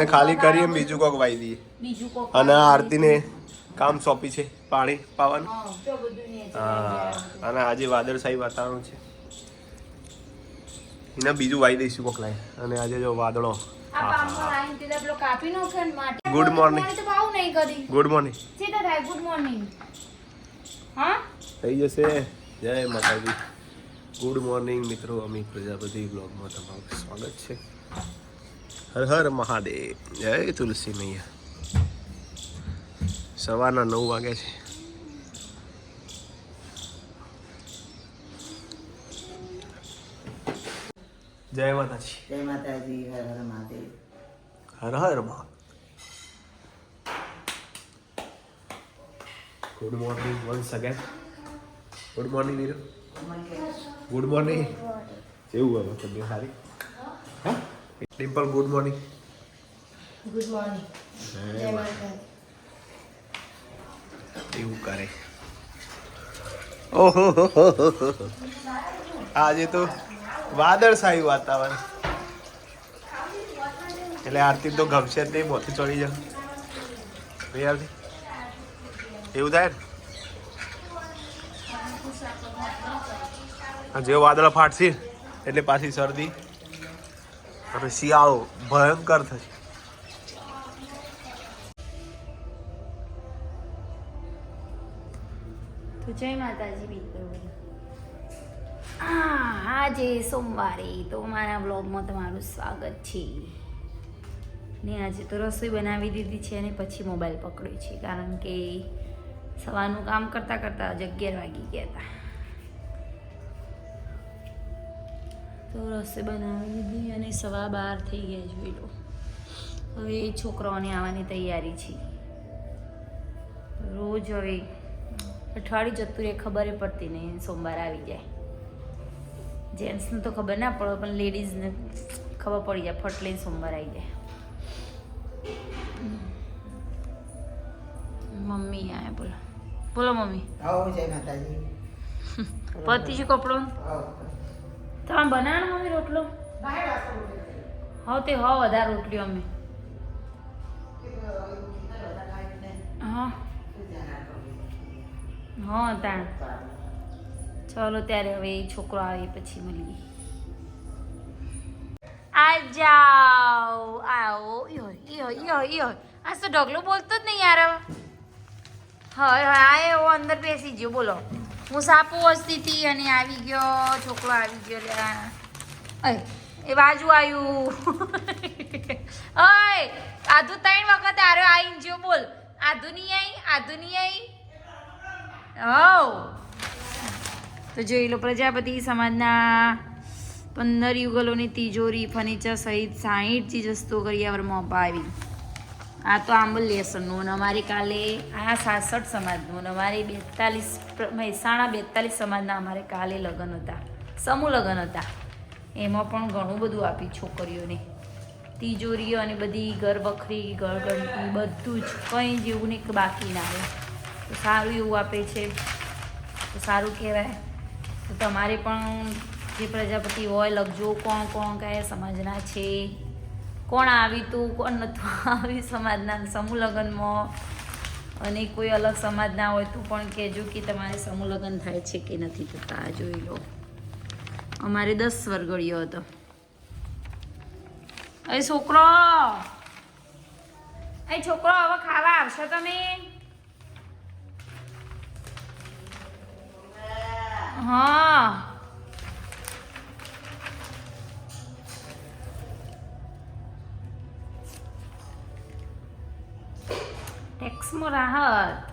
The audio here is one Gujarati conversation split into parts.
એને ખાલી કરી એમ બીજું કોક વાઈ દઈએ. અને આરતીને કામ સોંપી છે પાણી પાવાનું. હા, અને આજે વાદળશાહી વાતાવરણ છે. એને બીજું વાઈ દઈશું કોક લાઈ અને આજે જો વાદળો. ગુડ કરી. ગુડ મોર્નિંગ ગુડ મોર્નિંગ હા? થઈ જશે. જય માતાજી. ગુડ મોર્નિંગ મિત્રો અમિત પ્રજાપતિ બ્લોગમાં તમારું સ્વાગત છે. હર હર મહાદેવ. જય તુલસી મૈયા. સવારના નવ વાગ્યા છે. જય માતાજી. જય માતાજી હર હર મહાદેવ. હર હર મહા good morning once again good morning Nirav good morning કેવું હવે તબિયત સારી Dimple good morning good morning એવું કરે. ઓહો. આજે તો વાદળછાયું વાતાવરણ. એટલે આરતી તો ગમશે જ નહીં મોથી ચડી જાવ. નહીં આરતી એવું થાય ને? જે વાદળ ફાટશે એટલે પાછી શરદી અને શિયાળો ભયંકર થશે. જય માતાજી મિત્રો. આજે સોમવારે, તો મારા બ્લોગમાં તમારું સ્વાગત છે. ને આજે તો રસોઈ બનાવી દીધી છે અને પછી મોબાઈલ પકડ્યો છે, કારણ કે સવારનું કામ કરતાં કરતાં જ અગિયાર વાગી ગયા હતા. તો રસોઈ બનાવી દીધી અને સવા બાર થઈ ગયા જોઈ લો હવે છોકરાઓને આવવાની તૈયારી છે. રોજ હવે અઠવાડિયું જતું રહે ખબર પડતી નહીં સોમવાર આવી જાય. જેન્ટ્સને તો ખબર ના પડે પણ લેડીઝને ખબર પડી જાય ફટ લઈને સોમવાર આવી જાય. મમ્મી આયા બોલો. બોલો મમ્મી. પતિ છે કપડો? તમે બનાવો મમ્મી રોટલો હા તે હા વધારે રોટલી અમે હા હા તાણ ચલો ત્યારે હવે છોકરો આવે પછી મળીએ આ જાઓ આવો યો યો યો યો આ તો ઢગલો બોલતો જ નહીં યાર હા હા આ એવો અંદર બેસી ગયો બોલો હું સાપુ વસતી હતી અને આવી ગયો, છોકરો આવી ગયો લે અય, એ બાજુ આવ્યું ઓય આધુ ત્રણ વખત આરે આવીને જો બોલ. આધુ નહીં આવી આધુ નહીં આવી હવ. તો જોઈ લો, પ્રજાપતિ સમાજના પંદર યુગલોની તિજોરી, ફર્નિચર સહિત સાહીઠ ચીજ વસ્તુઓ કરિયાવરમાં અપાવી. આ તો આંબલ લેસનનું અને અમારે કાલે આ સાસઠ સમાજનું અને અમારે બેતાલીસ મહેસાણા બેતાલીસ સમાજના અમારે કાલે લગ્ન હતા, સમૂહ લગ્ન હતા. એમાં પણ ઘણું બધું આપ્યું છોકરીઓને. તિજોરીઓ અને બધી ઘર બખરી, ઘર બધું જ, કંઈ જેવું નહીં બાકી ના આવે તો સારું એવું આપે છે. તો સારું કહેવાય. તો તમારે પણ જે પ્રજાપતિ હોય, લખજો કોણ કોણ કયા સમાજના છે. કોણ આવી તું, કોણ નતું આવી સમાજના સમૂહ લગ્નમાં અને કોઈ અલગ સમાજના હોય, તું પણ કહેજો કે તમારે સમૂહ લગ્ન થાય છે કે નથી થતા આ જોઈ લો. અમારે દસ વર્ગળીઓ હતો. એ છોકરો! એ છોકરો, હવે ખાવા આવશો તમે? હા. રાહત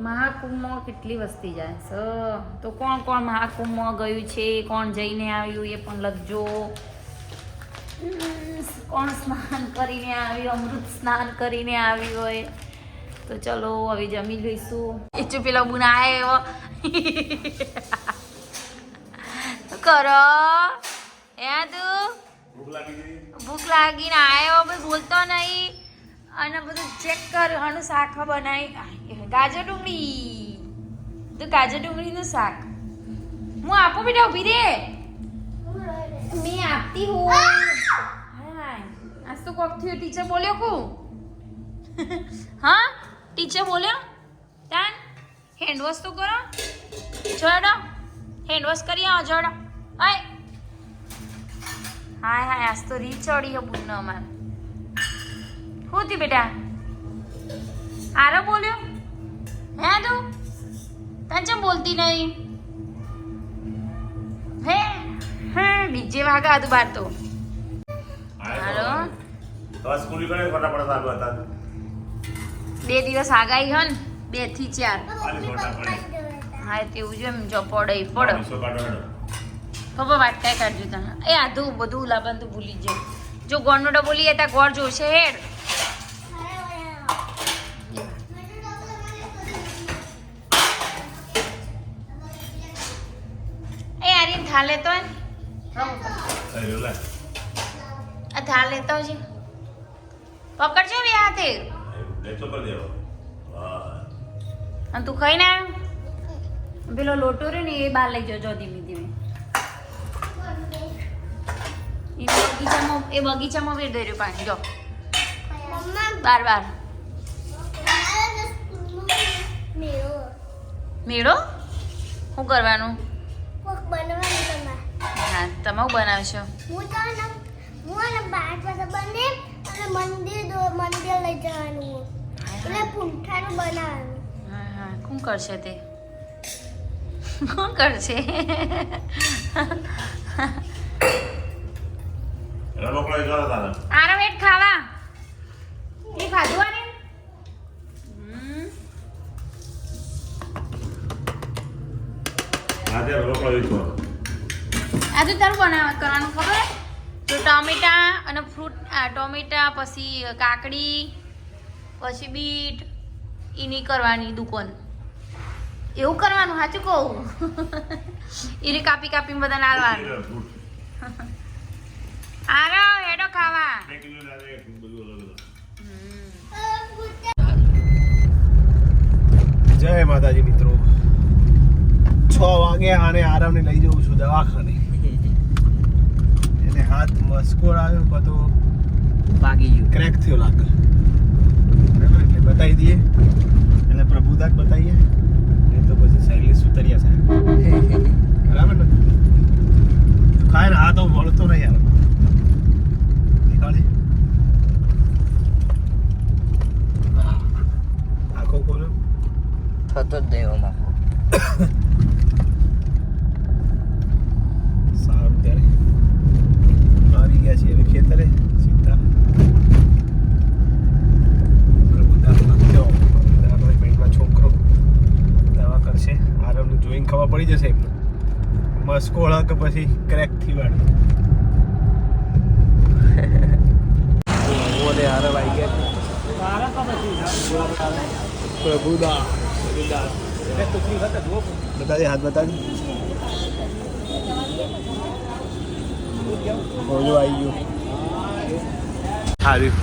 મહાકુંભમાં કેટલી વસ્તી જાય? સ, તો કોણ કોણ મહાકુંભમાં ગયું છે? કોણ જઈને આવ્યું? એ પણ લખજો. કોણ સ્નાન કરીને આવ્યું? અમૃત સ્નાન કરીને આવ્યું હોય. તો ચલો, હવે જમી લઈશું. એ જો પેલા બુના આવ્યો. શું કરો. એ તું? ભૂખ લાગીને આવ્યો ભાઈ બોલતો નહીં. અને બધું ચેક કર આનું શાક બનાવી. ગાજર ડુંગળી. તો ગાજર ડુંગળીનું શાક. હું આપું બેટા ઊભી રે. મેં આપતી હું આ તો કોક થયું ટીચર બોલ્યો કુ હા? ટીચર બોલ્યો? તાન હેન્ડવોશ તો કરો. જોડો. હેન્ડવોશ કરી આવો, જોડો. આય હાય હાય આજ તો રીચ ચડી હ બુન અમાર. હું થી બેટા? આરો બોલ્યો? હે તું? તને ચમ બોલતી નહીં હે હે બીજે વાગા હતું બાર તો. હાલો. તો સ્કૂલ કરે ફટાફટ ચાલુ હતા. બે દિવસ આગાઈ હન બેથી ચાર. હા તેવું જ એમ જો પડે પડે. સો કાઢો હેડો ખબર વાત કાંઈ કાઢજો તને એ આધું બધું લાવવાનું તો ભૂલી જાય જો ગોળનો બોલી ત્યાં ગોળ જોશે હેર એ આર્યન થાળ લેતો ને? આ થાળ લેતો છે પકડજો બે હાથે. લેતો તું ખાઈ ને આવ્યો પેલો લોટો રહ્યો ને એ બહાર લઈ જજો ધીમે ધીમે. એ બગીચામાં એ બગીચામાં વેર દઈ રહ્યું પાણી, જો. બાર બાર. મેળો? શું કરવાનું? હા, તમે શું બનાવશો? મંદિર દો- મંદિર લઈ જવાનું એટલે પૂંઠાનું બનાવવાનું હા હા. કોણ કરશે તે? કોણ કરશે? રમકડો એક હતા તારે. આરા વેટ ખાવા. એ ખાધું આને? આજે રમકડો એક આજે તારું બનાવ કરવાનું ખબર? તો ટોમેટા અને ફ્રૂટ ટોમેટા પછી કાકડી પછી બીટ એની કરવાની દુકાન. એવું કરવાનું સાચું કહું? એને કાપી કાપીને બધા નાલવાનું કિલો ફ્રૂટ. આરો ખાવા. બે કિલો લાવે, એક બધું અલગ અલગ. જય માતાજી મિત્રો. છ વાગે આને આરામને લઈ જઉં છું દવાખાને. એને હાથ મસ્કોર આવ્યો બધો. ભાગી ગયો. ક્રેક થયો લાગે બરાબર એટલે બતાવી દઈએ. એટલે પ્રભુદાસ બતાવીએ એ તો પછી શૈલેષ સુતરિયા સાહેબ બરાબર ને ખાય ને આ તો વળતો નહીં યાર દેખાડે હા. આખો ખોલો થતો જ દેવામાં સારું ત્યારે આવી ગયા છીએ હવે ખેતરે સીધા પ્રભુદાસનો થયો. પ્રભુદાસનો એક ભાઈનો છોકરો દવા કરશે આરામનું જોઈને ખબર પડી જશે. એમને મસ્કોળા કે પછી ક્રેકથી વાળ. અને આરવ આવી ગયા બતા દે હાથ બતાવી ઓલું આવી ગયો. સારું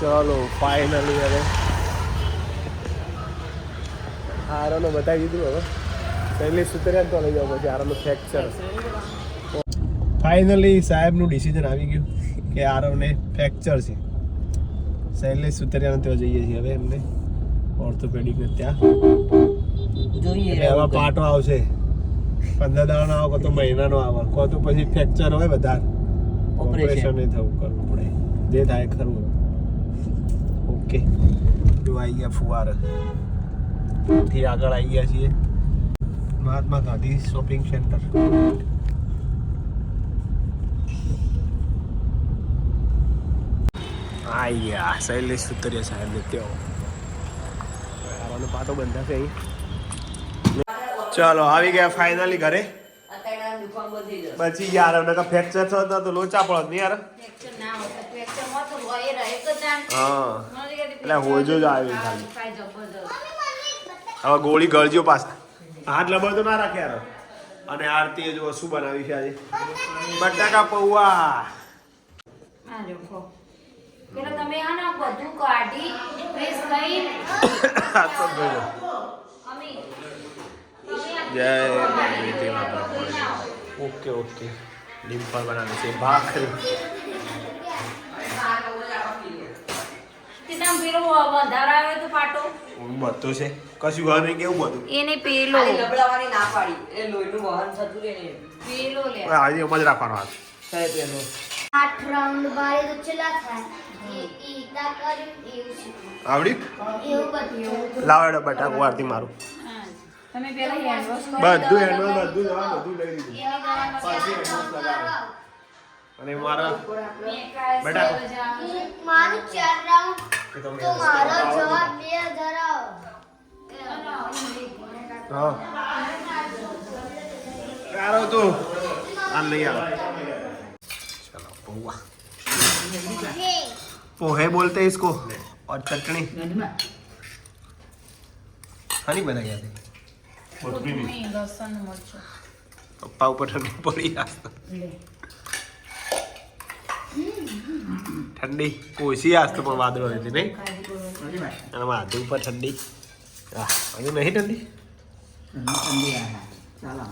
ચલો ફાઇનલી હવે. હારોનો બતાવી દીધું હવે. શૈલેષ સુતર્યા તો લઈ જાવ પછી આરામનું ફ્રેક્ચર ફાઇનલી સાહેબનું ડિસિઝન આવી ગયું કે આરવને ફ્રેક્ચર છે. શૈલેષ સુતરિયાને ત્યાં જઈએ છીએ હવે એમને. ઓર્થોપેડિકને ત્યાં. જોઈએ. એવા પાટો આવશે. પંદર દાડાનો આવે તો મહિનાનો આવે. કો તો પછી ફ્રેક્ચર હોય વધારે. ઓપરેશન નહીં થવું કરવું પડે. જે થાય ખરું ઓકે જો આવી ગયા ફુવાર. થી આગળ આવી ગયા છીએ. Mahatma Gandhi shopping centre. આયા શૈલેષ સુતરિયા સાહેબ ને આવવાનો પાટો બંધાશે અહીં. ચાલો આવી ગયા ફાઇનલી ઘરે. બચી ગયા યાર તો ફ્રેક્ચર થયો તો લોચા પડત નહીં યાર ફ્રેક્ચર ના હોય ફ્રેક્ચર હોત તો હોય રહે તો તાન હા. એટલે હોજો જ આવી ખાલી. હવે ગોળી ગળજો પાસ હાથ લબર તો ના રાખે યાર. અને આરતી જો શું બનાવી છે આજે. બટાકા પૌવા. આ પેલો તમે હા ને બધું કાઢી પ્રેસ કરી. આ તો જોજો જય માતાજી, માતા ઓકે ઓકે. ડિમ્પલ બનાવે છે ભાખરી. તમ પેલો વધારે આવ્યો તો પાટો. બધું છે. કશું હોય નહીં કેવું બધું? એને પેલો. ખાલી લબડાવાની ના પાડી. એ લોહીનું વહન થતું રહે પેલો લે. આજે એમ જ રાખવાનો હાથ. કઈ પેલો. આઠ રાઉન્ડ બારે તો ચલા થાય. ઈતા એવું આવડી? એવું બધું. લાવડે વારતી મારું. તમે પેલા બધું હેન્ડવોશ બધું જવા બધું લઈ લીધું. પાછી મસાલા લગાવો. અને મારા બટાકો. મારું ચાર રાઉન્ડ તો મારો જવાબ બે હજાર આવો. હા કારો તું આ લઈ આવ ચલો પૌવા पोहे बोलते हैं इसको और चटनी हनी बनाई आती पप्पा ऊपर ठंडी पड़ी आज ठंडी ઓછી આજ તો પણ વાદળો હતી નહીં? અને વાદળ ઉપર ઠંડી. હજુ નહીં ઠંડી ચાલો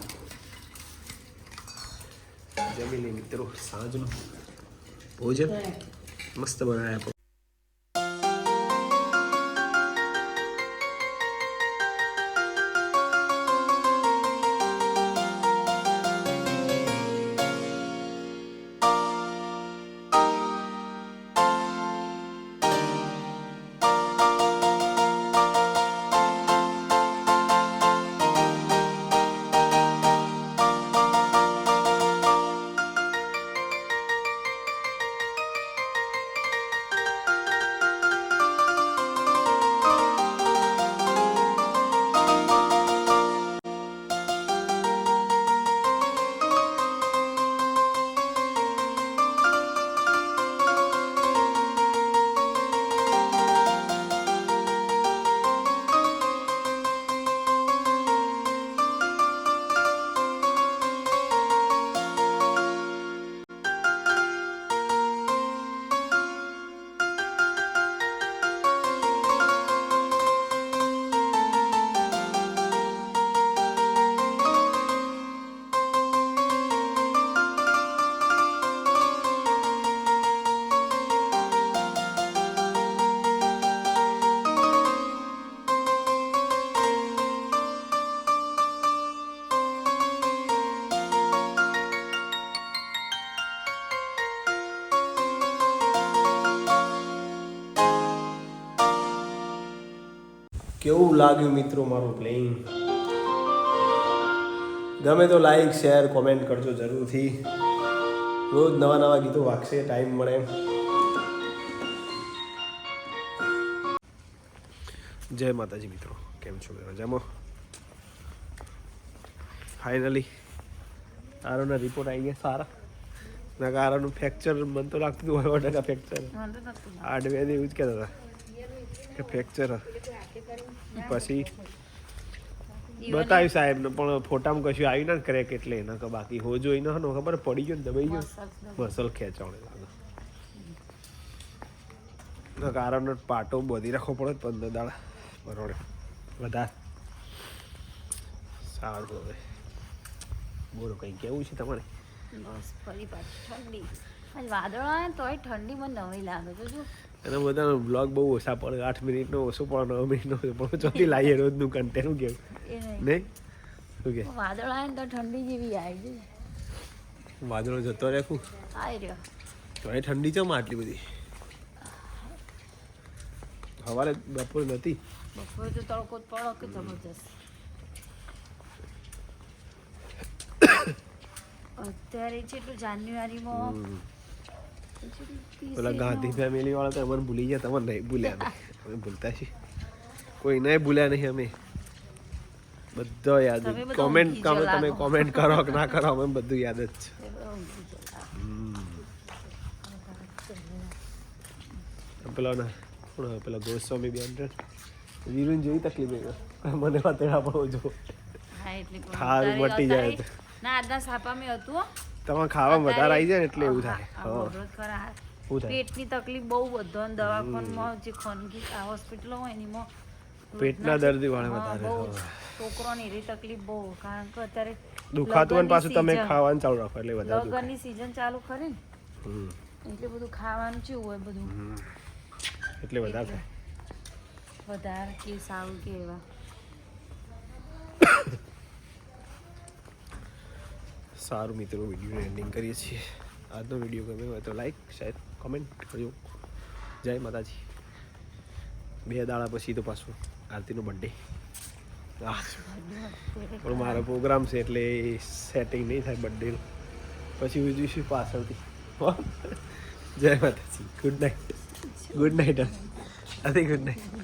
જમી લે મિત્રો સાંજનું ભોજન મસ્ત બનાવ્યા કેવું લાગ્યું મિત્રો મારું પ્લેઇંગ ગમે તો લાઈક શેર કોમેન્ટ કરજો જરૂરથી. રોજ નવા નવા ગીતો વાગશે ટાઈમ મળે. જય માતાજી મિત્રો કેમ છો મજામાં? ફાઇનલી આરોના રિપોર્ટ આવી ગયા સારા. ના આરોનું ફ્રેક્ચર મને તો લાગતું હતું હોય. ફ્રેક્ચર બે એવું જ કહેતા હતા. કે ફ્રેક્ચર પછી બતાવ્યું સાહેબ ને પણ ફોટામાં કશું આવ્યું ના ક્રેક એટલે એના કે બાકી હો જોઈ ન ખબર પડી ગયો ને દબાઈ ગયો મસલ ખેંચાવણે લાગે કારણ પાટો બધી રાખવો પડે પંદર દાડા બરોડે વધારે સારું હવે. બોલો કંઈ કેવું છે તમારે? બસ ફરી પાછી ઠંડી. વાદળ આવે તોય ઠંડીમાં નવી લાગે જો. અને બધાનો બ્લોગ બહુ ઓછા પડે. આઠ મિનિટનો ઓછો પડે નવ મિનિટનો ઓછો પડે ચોથી લાવીએ રોજનું કન્ટેન્ટ કેવું? નહીં. શું કે? વાદળ આવે ને તો ઠંડી જેવી આવી જાય વાદળો જતો રાખું આવી રહ્યો. તો એ ઠંડી ચમ આટલી બધી? સવારે બપોર નથી? બપોરે તો તડકો પડો કે જબરજસ્ત? અત્યારે છે એટલું જાન્યુઆરીમાં પેલા ગાંધી ફેમિલી વાળા તો અમને ભૂલી ગયા તમને નહીં ભૂલ્યા અમે. ભૂલતા છીએ. કોઈ નહીં ભૂલ્યા નહીં અમે. બધો યાદ કોમેન્ટ તમે તમે કોમેન્ટ કરો કે ના કરો અમે બધું યાદ જ છે. પેલો ના? પેલો ગોસ્વામી બી છે વીરુને જેવી તકલીફ મને વાતેડા પણ જો હા મટી જાય ના આજના સાપામાં હતું. તમે ખાવા વધારે આવી જાય ને એટલે એવું થાય. પેટની તકલીફ બહુ બધો અને દવાખાનામાં જે ખાનગી આ હોસ્પિટલો હોય એનીમાં પેટના દર્દી વાળા વધારે. છોકરોની એવી તકલીફ બહુ કારણ કે અત્યારે દુખાતું હોય પાછું તમે ખાવાનું ચાલુ રાખો એટલે વધારે. લગનની સીઝન ચાલુ ખરી ને? એટલે બધું ખાવાનું કેવું હોય બધું? એટલે વધારે થાય. વધારે કે સારું કે એવા. સારું મિત્રો વીડિયો એન્ડિંગ કરીએ છીએ. આજનો વીડિયો ગમ્યો હોય તો લાઈક શેર કોમેન્ટ કરજો. જય માતાજી. બે દાડા પછી તો પાછું આરતીનો બર્થડે પણ મારો પ્રોગ્રામ છે એટલે સેટિંગ નહીં થાય બર્થડે પછી ઉજવીશું પાછળથી. હો? જય Mataji. Good night good night અરે ગુડ નાઇટ